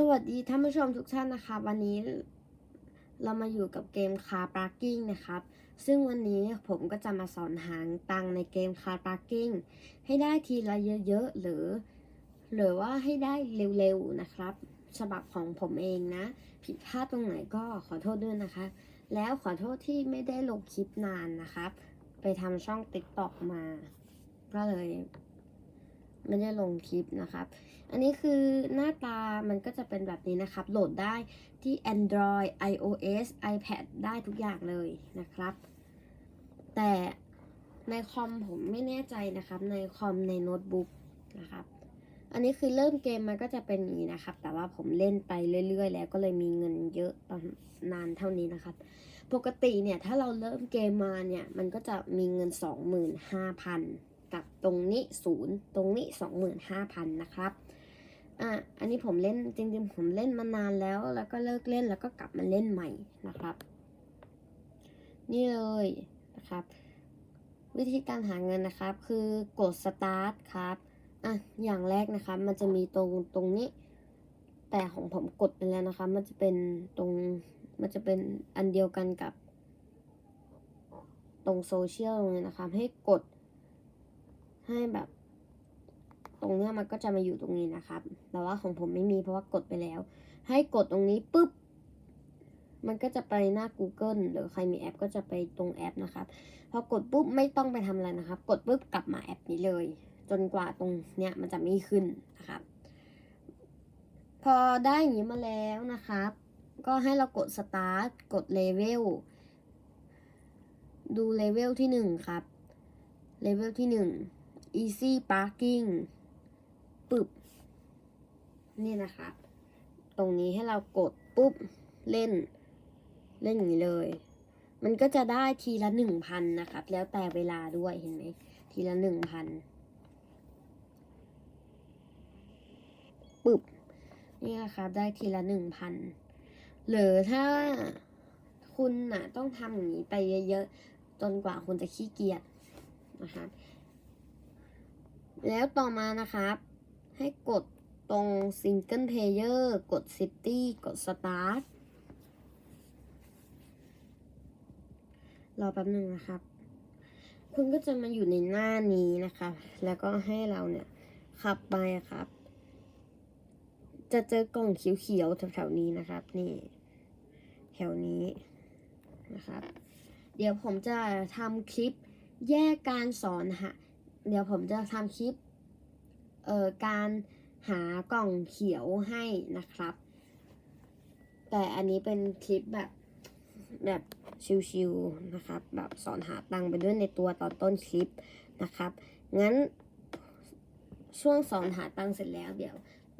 สวัสดีท่านผู้ชมทุกท่านนะคะวันนี้เรามาอยู่กับเกมคาร์ปาร์กิ้งนะครับ ซึ่งวันนี้ผมก็จะมาสอนหางตังในเกมคาร์ปาร์กิ้งให้ได้ทีละเยอะๆหรือ หรือว่าให้ได้เร็วๆนะครับ ฉบับของผมเองนะ ผิดพลาดตรงไหนก็ขอโทษด้วยนะคะ แล้วขอโทษที่ไม่ได้ลงคลิปนานนะครับ ไปทำช่อง TikTok มา ก็เลย ไม่ได้ลงคลิปนะครับ อันนี้คือหน้าตามันก็จะเป็นแบบนี้นะครับ โหลดได้ที่ Android iOS iPad ได้ทุกอย่างเลยนะครับ แต่ในคอมผมไม่แน่ใจนะครับ ในคอมในโน้ตบุ๊กนะครับ อันนี้คือเริ่มเกมมันก็จะเป็นอย่างนี้นะครับ แต่ว่าผมเล่นไปเรื่อย ๆ แล้วก็เลยมีเงินเยอะตอนนานเท่านี้นะครับ ปกติเนี่ยถ้าเราเริ่มเกมมาเนี่ย มันก็จะมีเงิน 25,000 กับตรงนี้ศูนย์ตรงนี้ 25,000 นะครับอะอันนี้ผมเล่นจริงๆ ผมเล่นมานานแล้ว แล้วก็เลิกเล่นแล้วก็กลับมาเล่นใหม่นะครับ นี่เลยนะครับ วิธีการหาเงินนะครับ คือกด start ครับอะอย่างแรกนะครับ มันจะมีตรงตรงนี้ แต่ของผมกดไปแล้วนะคะ มันจะเป็นตรงมันจะเป็นอันเดียวกันกับ ตรงโซเชียลเลยนะครับให้กด ให้แบบ ตรงเนี้ยมันก็จะมาอยู่ตรงนี้นะครับ แต่ว่าของผมไม่มีเพราะว่ากดไปแล้ว ให้กดตรงนี้ปุ๊บ มันก็จะไปหน้า Google หรือใครมีแอปก็จะไปตรงแอปนะครับพอกดปุ๊บไม่ต้องไปทำอะไรนะครับ กดปุ๊บกลับมาแอปนี้เลย จนกว่าตรงเนี้ยมันจะไม่ขึ้นนะครับ พอได้อย่างนี้มาแล้วนะครับก็ให้เรากด start กด level ดูเลเวลที่หนึ่งครับเลเวลที่หนึ่ง easy parking ปึบนี่นะครับตรงนี้ให้เรากดปุ๊บ เล่น เล่นอย่างนี้เลย มันก็จะได้ทีละหนึ่งพันนะครับ แล้วแต่เวลาด้วยเห็นไหม ทีละหนึ่งพันปึบนี่นะครับได้ทีละหนึ่งพันหรือถ้าคุณน่ะต้องทำอย่างนี้ไปเยอะๆ จนกว่าคุณจะขี้เกียจนะครับ แล้วต่อมานะครับ ให้กดตรง Single Player กด City กด Start รอแป๊บหนึ่งนะครับ คุณก็จะมาอยู่ในหน้านี้นะคะแล้วก็ให้เราเนี่ยขับไปครับ จะเจอกล่องเขียวๆแถวๆนี้นะครับ นี่ แถวนี้นะครับ เดี๋ยวผมจะทำคลิปแยกการสอนหา เดี๋ยวผมจะทำคลิป เอ่อ การหากล่องเขียวให้นะครับ แต่อันนี้เป็นคลิปแบบแบบชิวๆนะครับ แบบสอนหาตังค์ไปด้วยในตัวตอนต้นคลิปนะครับ งั้นช่วงสอนหาตังค์เสร็จแล้วเดี๋ยว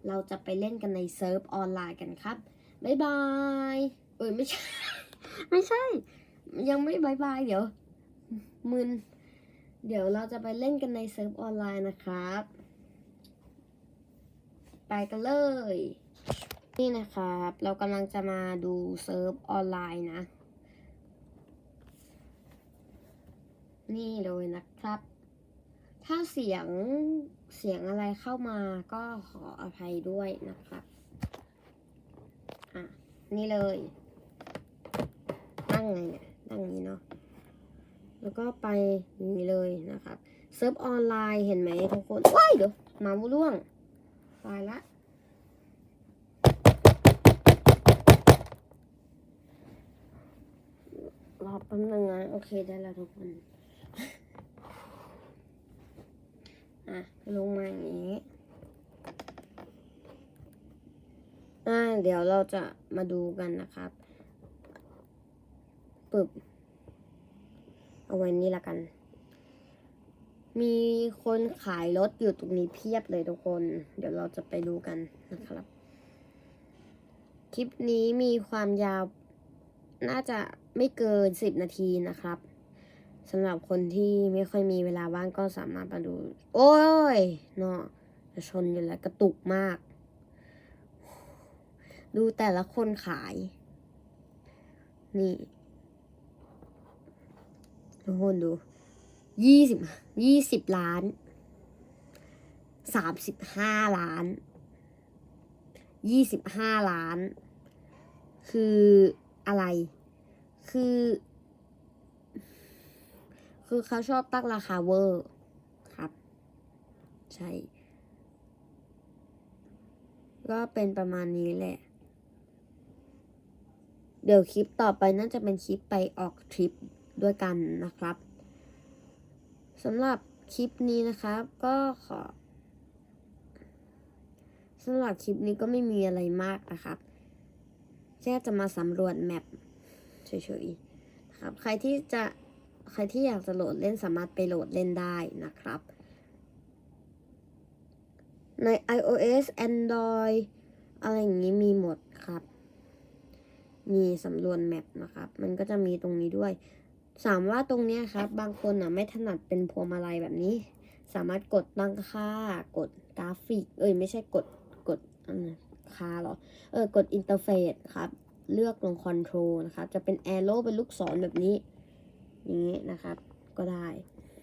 เราจะไปเล่นกันในเซิร์ฟออนไลน์กันครับบ๊ายบายเอ้ยไม่ใช่ ไม่ใช่ ยังไม่บายบายเดี๋ยวมึน เดี๋ยวเราจะไปเล่นกันในเซิร์ฟออนไลน์นะครับ ไปกันเลย นี่นะครับ เรากำลังจะมาดูเซิร์ฟออนไลน์นะ นี่เลยนะครับ ถ้าเสียงเสียงอะไรเข้ามาก็ขออภัยด้วยนะครับ อะ นี่เลย ตั้งไงเนี่ยตั้งอย่างนี้เนาะ แล้วก็ไปนี้เลยนะครับเซิร์ฟออนไลน์เห็นไหมทุกคนว้ายเดี๋ยวหมาบุร่วงตายละรอแป๊บนึงนะโอเคได้แล้วทุกคนอะลงมาอย่างนี้อ่าเดี๋ยวเราจะมาดูกันนะครับปึบ เอาไว้นี่ละกัน มีคนขายรถอยู่ตรงนี้เพียบเลยทุกคน เดี๋ยวเราจะไปดูกันนะครับ คลิปนี้มีความยาวน่าจะไม่เกินสิบนาทีนะครับสำหรับคนที่ไม่ค่อยมีเวลาว่างก็สามารถมาดู โอ้ยเนาะจะชนอยู่แล้วกระตุกมาก ดูแต่ละคนขาย นี่ ทุกคนดูยี่สิบยี่สิบล้านสามสิบห้าล้านยี่สิบห้าล้าน คืออะไร คือ คือเขาชอบตั้งราคาเวอร์ครับ ใช่ ก็เป็นประมาณนี้แหละ เดี๋ยวคลิปต่อไปน่าจะเป็นคลิปไปออกทริป ด้วยกันนะครับสำหรับคลิปนี้นะครับ ก็ขอสำหรับคลิปนี้ก็ไม่มีอะไรมากนะครับแค่จะมาสำรวจแมปเฉยๆนะครับ ใครที่จะใครที่อยากจะโหลดเล่นสามารถไปโหลดเล่นได้นะครับ ใน iOS Android อะไรอย่างนี้มีหมดครับ มีสำรวจแมปนะครับ มันก็จะมีตรงนี้ด้วย สามว่าตรงเนี้ยครับ บางคนอะไม่ถนัดเป็นพวงมาลัยแบบนี้ สามารถกดตั้งค่ากดกราฟิก เอ้ยไม่ใช่กดกดอันค่าหรอเออกดอินเทอร์เฟซครับ เลือกลงคอนโทรลนะครับจะเป็นแอโร่เป็นลูกศรแบบนี้อย่างนี้นะครับ ก็ได้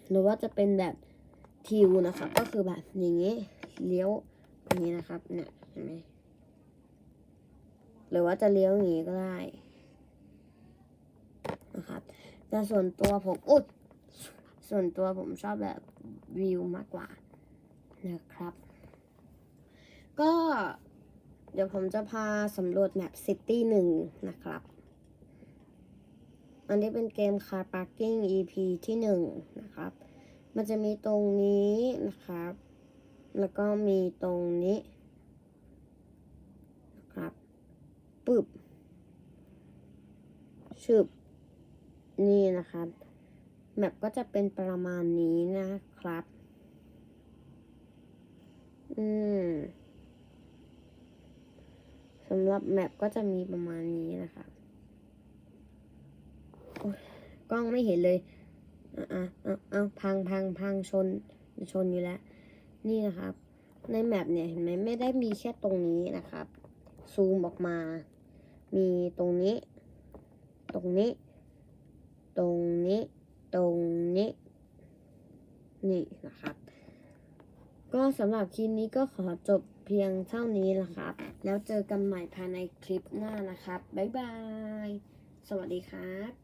หรือว่าจะเป็นแบบทิวนะครับ ก็คือแบบอย่างนี้เลี้ยวอย่างนี้นะครับเนี่ยเห็นไหมหรือว่าจะเลี้ยวอย่างนี้ก็ได้นะครับ แต่ส่วนตัวผมอุดส่วนตัวผมชอบแบบวิวมากกว่านะครับ ก็ เดี๋ยวผมจะพาสำรวจแมปซิตี้หนึ่งนะครับ อันนี้เป็นเกม Car Parking EP ที่หนึ่งนะครับ มันจะมีตรงนี้นะครับ แล้วก็มีตรงนี้นะครับปึ๊บชึบ นี่นะครับแมปก็จะเป็นประมาณนี้นะครับ อืมสำหรับแมปก็จะมีประมาณนี้นะครับกล้องไม่เห็นเลยอะอะอะอะพังพังพังชนชนอยู่แล้ว นี่นะครับ ในแมปเนี่ยเห็นไหมไม่ได้มีแค่ตรงนี้นะครับ ซูมออกมา มีตรงนี้ ตรงนี้ ตรงนี้ ตรงนี้ นี่นะครับ ก็สำหรับคลิปนี้ก็ขอจบเพียงเท่านี้นะครับ แล้วเจอกันใหม่ภายในคลิปหน้านะครับ บ๊ายบาย สวัสดีครับ